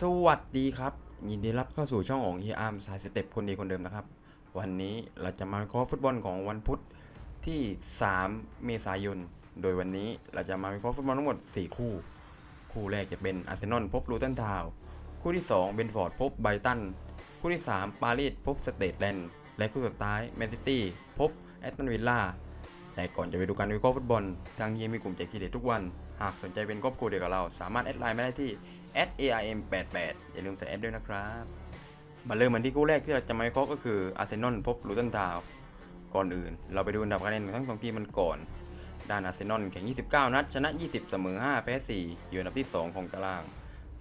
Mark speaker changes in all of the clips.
Speaker 1: สวัสดีครับ ยินดีรับเข้าสู่ช่องของเฮียอาร์มสายสเต็ปคนดีคนเดิมนะครับ วันนี้เราจะมาวิเคราะห์ฟุตบอลของวันพุธที่ 3 เมษายน โดยวันนี้เราจะมาวิเคราะห์ฟุตบอลทั้งหมด 4 คู่ คู่แรกจะเป็นอาร์เซนอลพบลูตันทาวคู่ที่ 2 เบนฟอร์ดพบไบตันคู่ที่ 3 ปารีสพบสเตทแลนด์และคู่สุดท้ายแมนซิตี้พบแอตตันวิลล่าแต่ก่อนจะไปดูการวิเคราะห์ฟุตบอล ทางเฮียมีกลุ่มแจกทีเด็ดทุกวัน หากสนใจเป็นครอบครัวเดียวกับเรา สามารถแอดไลน์มาได้ที่ @arm88 อย่าลืมใส่แอดด้วยนะครับ มาเริ่มกันที่คู่แรกที่เราจะมาวิเคราะห์ก็คืออาร์เซนอลพบลูตันทาวก่อนอื่น เราไปดูอันดับคะแนนของทั้งสองทีมมันก่อน ด้านอาร์เซนอลแข่ง 29 นัด ชนะ 20 เสมอ 5 แพ้ 4 อยู่อันดับที่ 2 ของตาราง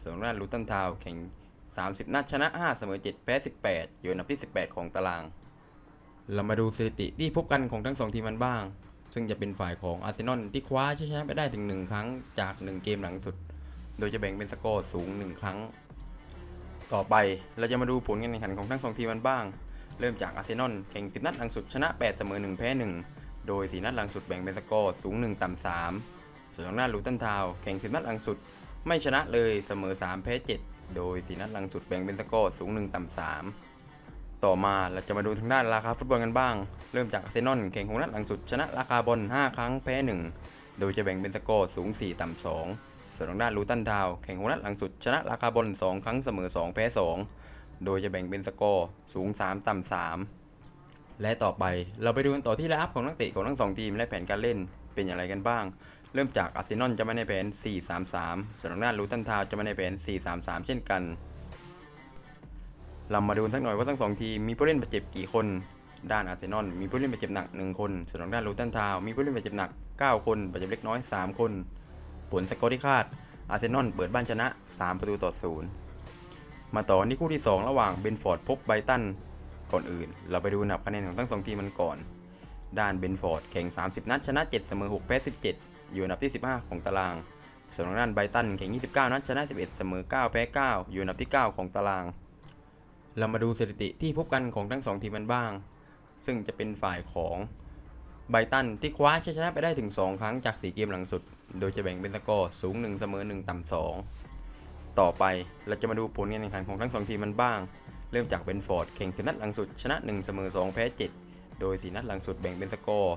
Speaker 1: ส่วนด้านลูตันทาวแข่ง 30 นัด ชนะ 5 เสมอ 7 แพ้ 18 อยู่อันดับที่ 18 ของตาราง เรามาดูสถิติที่พบกันของทั้งสองทีมมันบ้าง ซึ่งจะเป็นฝ่ายของอาร์เซนอลที่คว้าชัยชนะไปได้ถึง 1 ครั้งจาก 1 เกมหลังสุด โดยจะแบ่งเป็นสกอร์สูง 1 ครั้ง ต่อไปเราจะมาดูผลการแข่งขันของทั้งสองทีมมันบ้าง เริ่มจากอาร์เซนอลแข่ง 10 นัดหลังสุดชนะ 8 เสมอ 1 แพ้ 1 โดย 4 นัดหลังสุดแบ่งเป็นสกอร์สูง 1 ต่ำ3ส่วนทางด้านลูตันทาวแข่ง 10 นัดหลังสุด ไม่ชนะเลยเสมอ 3 แพ้ 7 โดย 4 นัดหลังสุดแบ่งเป็นสกอร์สูง 1 ต่ำ3ต่อมาเราจะมาดูทางด้านราคาฟุตบอลกันบ้าง เริ่มจากอาร์เซนอลแข่ง6นัดหลังสุดชนะราคาบอล5ครั้งแพ้ 1 โดยจะแบ่งเป็นสกอร์สูง 4 ต่ำ2 ส่วนทางด้านลูตันทาวแข่ง6นัดหลังสุดชนะราคาบอล2 ครั้งเสมอ 2 แพ้ 2 โดยจะแบ่งเป็นสกอร์สูง 3 ต่ำ 3 และต่อไปเราไปดูกันต่อที่ไลน์อัพของนักเตะของทั้งสองทีมและแผนการเล่นเป็นอย่างไรกันบ้าง เริ่มจากอาร์เซนอลจะมาในแผน 4-3-3 ส่วนทางด้านลูตันทาวจะมาในแผน 4-3-3 เช่นกันเรามาดูสักหน่อยว่าทั้งสองทีมมีผู้เล่นบาดเจ็บกี่คน ด้านอาร์เซนอลมีผู้เล่นบาดเจ็บหนัก 1 คน ส่วนทางด้านลูตันทาวมีผู้เล่นบาดเจ็บหนัก 9 คนบาดเจ็บเล็กน้อย 3 คน ผลสกอร์ที่คาด อาร์เซนอลเปิดบ้านชนะ 3 ประตูต่อ 0 มาต่อที่คู่ที่ 2 ระหว่างเบนฟอร์ดพบไบตันก่อนอื่น เราไปดูอันดับคะแนนของทั้งสองทีมมันก่อน ด้านเบนฟอร์ดแข่ง 30 นัดชนะ 7 เสมอ 6 แพ้ 17 อยู่อันดับที่ 15 ของตาราง ส่วนทางด้านไบตันแข่ง 29 นัดชนะ 11 เสมอ 9 แพ้ 9 อยู่อันดับที่ 9 ของตาราง เรามาดูสถิติที่พบกันของทั้งสองทีมกันบ้าง ซึ่งจะเป็นฝ่ายของไบตันที่คว้าชัยชนะไปได้ถึง 2 ครั้งจาก 4 เกมหลังสุด โดยจะแบ่งเป็นสกอร์สูง 1 เสมอ 1 ต่ำ2ต่อไปเราจะมาดูผลการแข่งขันของทั้งสองทีมมันบ้าง เริ่มจากเบนฟอร์ดแข่ง10นัดหลังสุด ชนะ 1 เสมอ 2 แพ้ 7 โดย4นัดหลังสุดแบ่งเป็นสกอร์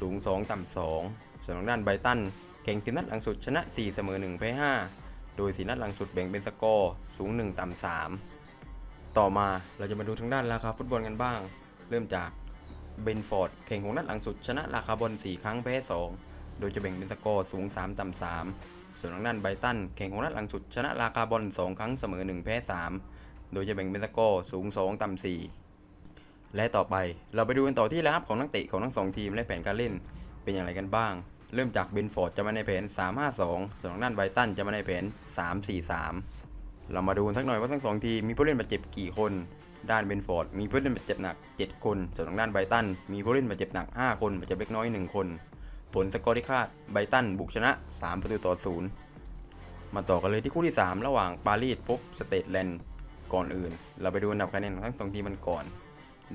Speaker 1: สูง 2 ต่ำ2ส่วนทางด้านไบตันแข่ง10นัดหลังสุดชนะ 4 เสมอ 1 แพ้ 5 โดย4นัดหลังสุดแบ่งเป็นสกอร์สูง 1 ต่ำ3ต่อมาเราจะมาดูทางด้านราคาฟุตบอลกันบ้าง เริ่มจากเบนฟอร์ดแข่งของนัดหลังสุดชนะราคาบอล4ครั้งแพ้ 2 โดยจะแบ่งเป็นสกอร์สูง 3 ต่ำ 3 ส่วนทางด้านไบรตันแข่งของนัดหลังสุดชนะราคาบอล2 ครั้งเสมอ 1 แพ้ 3 โดยจะแบ่งเป็นสกอร์สูง 2 ต่ำ 4 และต่อไปเราไปดูกันต่อที่ระดับของนักเตะของทั้งสองทีมและแผนการเล่น เป็นอย่างไรกันบ้าง เริ่มจากเบนฟอร์ดจะมาในแผน 3-5-2 ส่วนทางด้านไบรตันจะมาในแผน 3-4-3 เรามาดูสักหน่อยว่าทั้งสองทีมมีผู้เล่นบาดเจ็บกี่คนด้านเบนฟอร์ดมีผู้เล่นบาดเจ็บหนัก 7 คน ส่วนทางด้านไบรตันมีผู้เล่นบาดเจ็บหนัก 5 คนบาดเจ็บเล็กน้อย 1 คน ผลสกอร์ที่คาดไบตันบุกชนะ 3 ประตูต่อ 0 มาต่อกันเลยที่คู่ที่ 3 ระหว่างปารีสพบสเตทแลนด์ก่อนอื่น เราไปดูอันดับคะแนนของทั้งสองทีมมันก่อน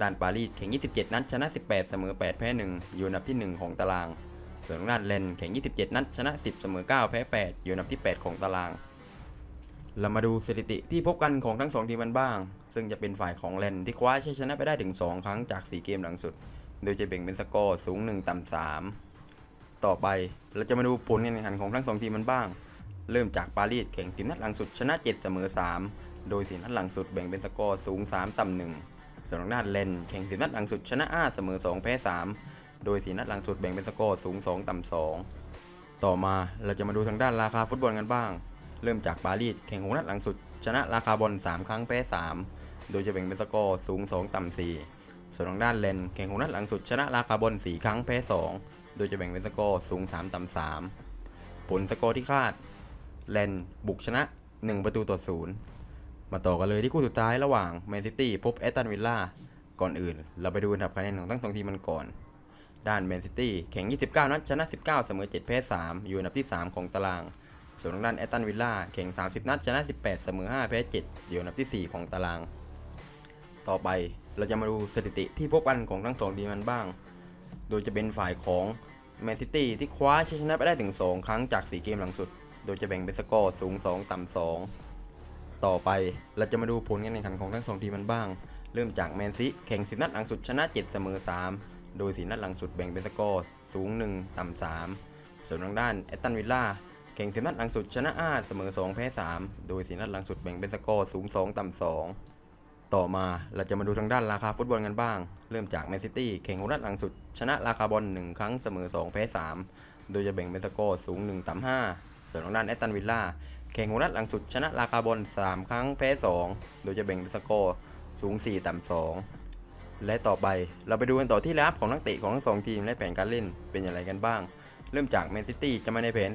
Speaker 1: ด้านปารีสแข่ง 27 นัดชนะ 18 เสมอ 8 แพ้ 1 อยู่อันดับที่ 1 ของตาราง ส่วนด้านแลนด์แข่ง 27 นัดชนะ 10 เสมอ 9 แพ้ 8 อยู่อันดับที่ 8 ของตาราง เรามาดูสถิติที่พบกันของทั้ง2ทีมมันบ้าง ซึ่งจะเป็นฝ่ายของแลนด์ที่คว้าชัยชนะไปได้ถึง 2 ครั้งจาก 4 เกมหลังสุด โดยจะแบ่งเป็นสกอร์สูง 1 ต่ำ3 ต่อไปเราจะมาดูผลการแข่งขันของทั้ง2ทีมมันบ้าง เริ่มจากปารีสแข่ง10นัดหลังสุดชนะ 7 เสมอ 3 โดย4นัดหลังสุดแบ่งเป็นสกอร์สูง 3 ต่ำ1ส่วนทางด้านแลนแข่ง10นัดหลังสุดชนะ5เสมอ 2 แพ้ 3 โดย4นัดหลังสุดแบ่งเป็นสกอร์สูง 2 ต่ำ2 ต่อมาเราจะมาดูทางด้านราคาฟุตบอลกันบ้าง เริ่มจากปารีสแข่ง6นัดหลังสุด ชนะราคาบอล3 ครั้งแพ้ 3 โดยจะแบ่งเป็นสกอร์สูง 2 ต่ำ4ส่วนทางด้านแลนแข่ง6นัดหลังสุดชนะราคาบอล4ครั้งแพ้ 2 โดยจะแบ่งเป็นสกอร์สูง 3 ต่ำ 3 ผลสกอร์ที่คาด แลนบุกชนะ 1 ประตูต่อ0มาต่อกันเลยที่คู่สุดท้ายระหว่างแมนซิตี้พบแอตตันวิลล่า ก่อนอื่น เราไปดูอันดับคะแนนของทั้งสองทีมมันก่อน ด้านแมนซิตี้แข่ง 29 นัดชนะ 19 เสมอ 7 แพ้ 3 อยู่อันดับที่ 3 ของตาราง ส่วนด้านแอตตันวิลล่าแข่ง 30 นัดชนะ 18 เสมอ 5 แพ้ 7 อยู่อันดับที่ 4 ของตาราง ต่อไปเราจะมาดูสถิติที่พบกันของทั้งสองทีมมันบ้าง โดยจะเป็นฝ่ายของแมนซิตี้ที่คว้าชัยชนะไปได้ถึง 2 ครั้งจาก 4 เกมหลังสุด โดยจะแบ่งเป็นสกอร์สูง 2 ต่ำ 2 ต่อไปเราจะมาดูผลการแข่งขันของทั้งสองทีมมันบ้าง เริ่มจากแมนซีแข่ง 10 นัดหลังสุดชนะ 7 เสมอ 3 โดย 4 นัดหลังสุดแบ่งเป็นสกอร์สูง 1 ต่ำ 3 ส่วนทางด้านแอตตันวิลล่าแข่ง 10 นัดหลังสุดชนะ5เสมอ 2 แพ้ 3 โดย 4 นัดหลังสุดแบ่งเป็นสกอร์สูง 2 ต่ำ 2 ต่อมาเราจะมาดูทางด้านราคาฟุตบอลกันบ้าง เริ่มจากแมนซิตี้แข่ง6นัดหลังสุด ชนะราคาบอล1ครั้งเสมอ2แพ้3 โดยจะแบ่งเป็นสกอร์สูง 1 ต่ำ 5 ส่วนทางด้านแอตตันวิลล่าแข่งหกนัดหลังสุด ชนะราคาบอล3ครั้งแพ้ 2 โดยจะแบ่งเป็นสกอร์สูง 4 ต่ำ 2 และต่อไปเราไปดูกันต่อที่ไลน์อัพของนักเตะของทั้งสองทีมและแผนการเล่นเป็นอย่างไรกันบ้าง เริ่มจากแมนซิตี้จะไม่ในแผน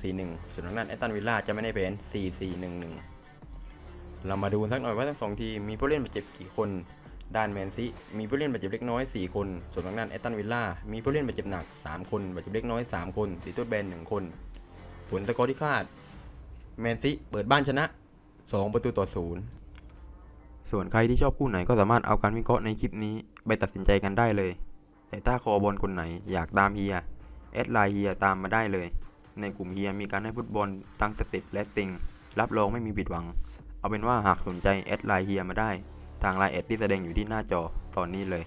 Speaker 1: 4-1-4-1 ส่วนทางด้านแอตตันวิลล่าจะไม่ในแผน 4-4-1-1 เรามาดูนสักหน่อยว่าทั้งสองทีมมีผู้เล่นบาดเจ็บกี่คน ด้านแมนซีมีผู้เล่นบาดเจ็บเล็กน้อย 4 คน ส่วนทางด้านแอตตันวิลล่ามีผู้เล่นบาดเจ็บหนัก 3 คนบาดเจ็บเล็กน้อย 3 คนติดตัวแบน1คน ผลสกอร์ที่คาด แมนซีเปิดบ้านชนะ 2 ประตูต่อศูนย์ส่วนใครที่ชอบคู่ไหนก็สามารถเอาการวิเคราะห์ในคลิปนี้ไปตัดสินใจกันได้เลย แต่ถ้าคอบอลคนไหนอยากตามเฮียแอดไลน์เฮียตามมาได้เลย ในกลุ่มเฮียมีการให้ฟุตบอลทั้งสเต็ปและติงรับรองไม่มีผิดหวัง เอาเป็นว่าหากสนใจแอดไลน์เฮียมาได้ ทางไลน์แอดที่แสดงอยู่ที่หน้าจอตอนนี้เลย